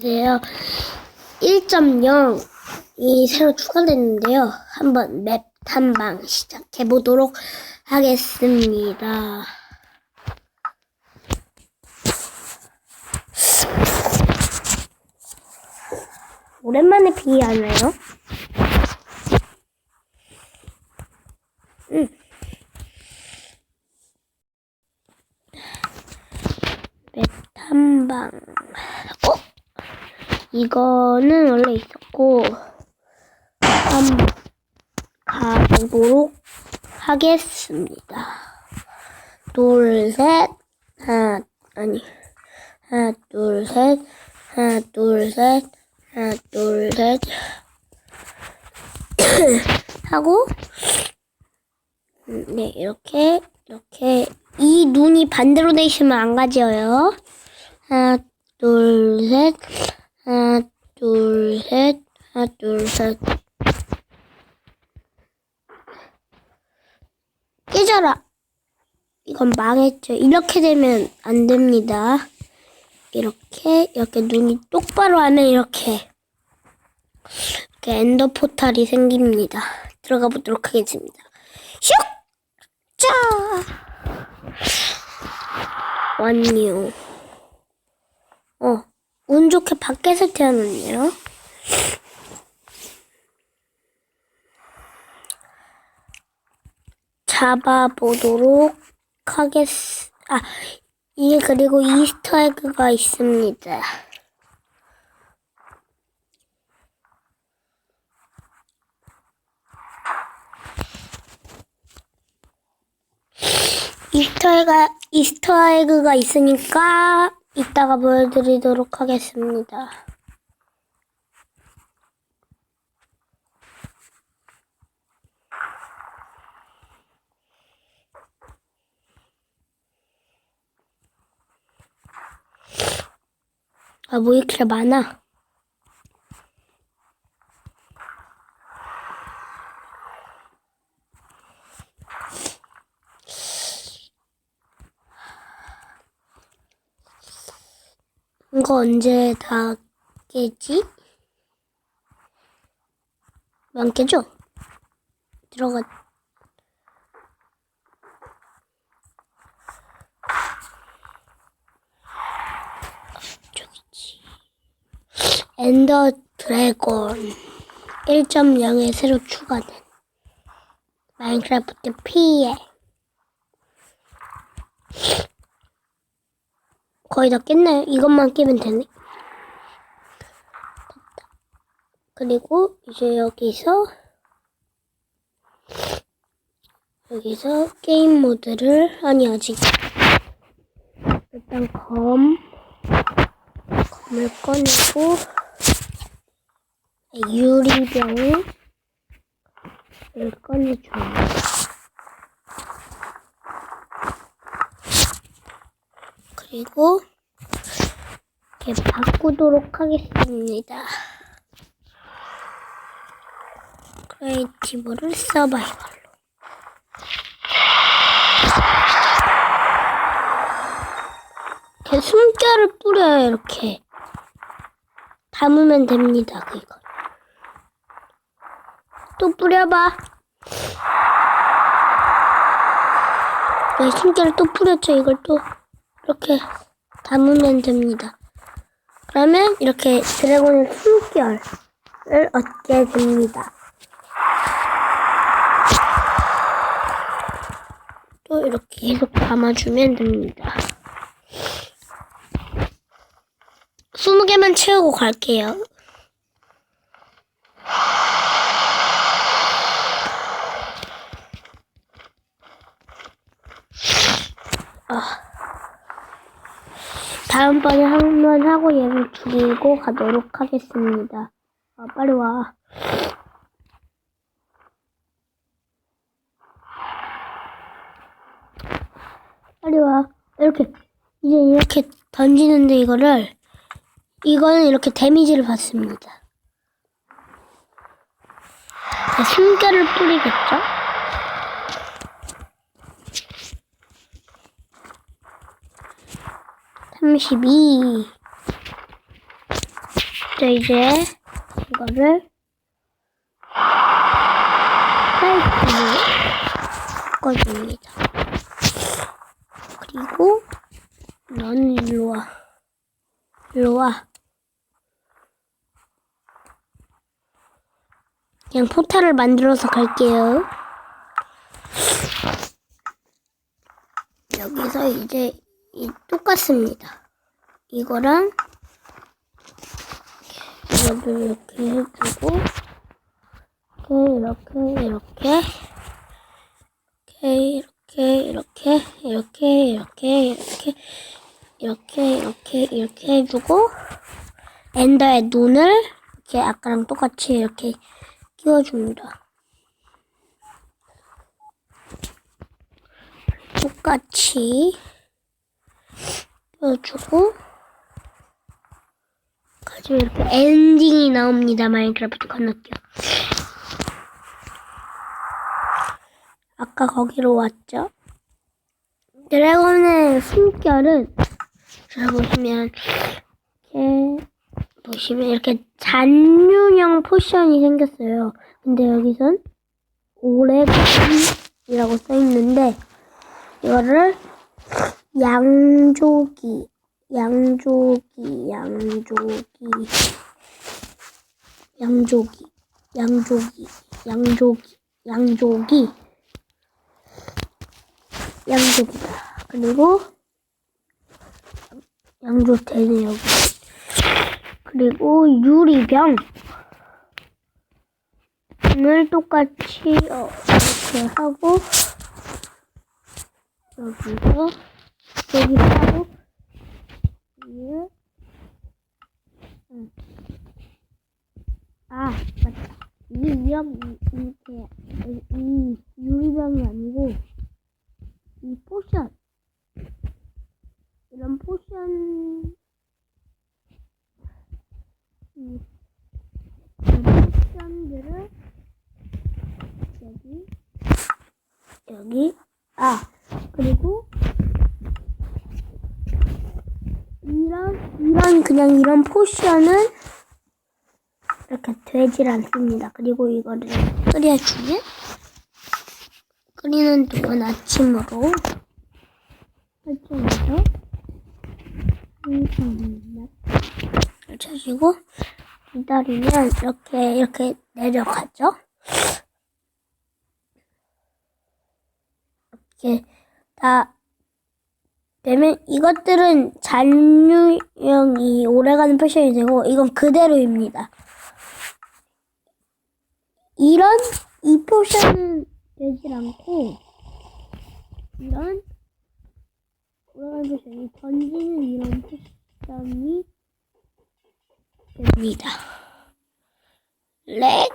네요. 1.0이 새로 추가됐는데요. 한번 맵 탐방 시작해 보도록 하겠습니다. 오랜만에 비 하나요? 응. 맵 탐방. 어? 이거는 원래 있었고 한번 가보도록 하겠습니다. 둘, 셋, 하나, 아니, 하나, 둘, 셋, 하나, 둘, 셋, 하나, 둘, 셋, 하고, 음, 네, 이렇게, 이렇게, 이 눈이 반대로 돼 있으면 안 가져요. 하나, 둘, 셋, 하나, 둘, 셋, 하나, 둘, 셋. 깨져라. 이건 망했죠. 이렇게 되면 안 됩니다. 이렇게, 이렇게 눈이 똑바로 하면 이렇게. 이렇게 엔더 포탈이 생깁니다. 들어가 보도록 하겠습니다. 슉! 짜! 완료. 어, 운 좋게 밖에서 태어났네요. 잡아보도록 하겠, 아, 이게 그리고 이스터 에그가 있습니다. 이스터 에그, 이스터 에그가 있으니까 이따가 보여드리도록 하겠습니다. 아, 뭐 이렇게 많아? 이거 언제 다 깨지? 안 깨져? 들어가. 저기지. 엔더 드래곤 1.0에 새로 추가된 마인크래프트 피해 거의 다 깼나요? 이것만 깨면 되네. 그리고 이제 여기서 여기서 게임 모드를 아니 아직 일단 검 검을 꺼내고 유리병을 꺼내줍니 그리고 이렇게 바꾸도록 하겠습니다. 크리에이티브를 서바이벌로. 이렇게 숨결을 뿌려요, 이렇게. 담으면 됩니다, 그거. 또 뿌려봐. 네, 숨결을 또 뿌렸죠, 이걸 또. 이렇게 담으면 됩니다. 그러면 이렇게 드래곤의 숨결을 얻게 됩니다. 또 이렇게 계속 담아주면 됩니다. 20개만 채우고 갈게요. 다음번에 한 번 하고 얘를 죽이고 가도록 하겠습니다. 아, 빨리 와. 빨리 와. 이렇게, 이제 이렇게 던지는데 이거를, 이거는 이렇게 데미지를 받습니다. 자, 숨결을 뿌리겠죠? 삼십이 여기서부터 이제 이거를 사이즈로 바꿔줍니다. 그리고 넌 일로 와. 일로 와. 그냥 포탈을 만들어서 갈게요. 여기서 이제 이 똑같습니다. 이거랑 이거를 이렇게 해주고 이렇게 이렇게 이렇게 이렇게 이렇게 이렇게 이렇게 이렇게 이렇게 이렇게 해주고 엔더의 눈을 이렇게 아까랑 똑같이 이렇게 끼워줍니다. 똑같이 끼워주고 가지고 이렇게 엔딩이 나옵니다. 마인크래프트 건너뛰어. 아까 거기로 왔죠? 드래곤의 숨결은 잘 보시면 이렇게 보시면 이렇게 잔류형 포션이 생겼어요. 근데 여기선 오래간이라고 써 있는데 이거를 양조기, 양조기, 양조기, 양조기, 양조기, 양조기, 양조기, 양조기다. 그리고 양조대네 여기. 그리고 유리병. 을 똑같이 어, 이렇게 하고 여기서 여기 하고 위에 응. 아 맞다. 이 이런 이렇게 이 유리병이 아니고 이 포션. 이런 포션. 이 포션들을 여기 여기 아 그리고 이런 이런 그냥 이런 포션은 이렇게 되질 않습니다. 그리고 이거를 끓여주면 끓이는 동안 아침으로 설정해서 쳐주고 기다리면 이렇게 이렇게 내려가죠. 이렇게 다 되면 이것들은 잔류형이 오래가는 포션이 되고 이건 그대로입니다. 이런 이 포션은 되질 않고 이런 오래가는 포션이 던지는 이런 포션이 됩니다. 렉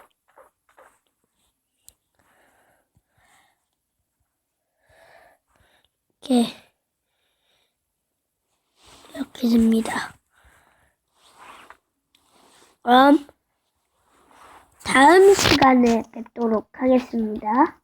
이렇게 이렇게 됩니다. 그럼 다음 시간에 뵙도록 하겠습니다.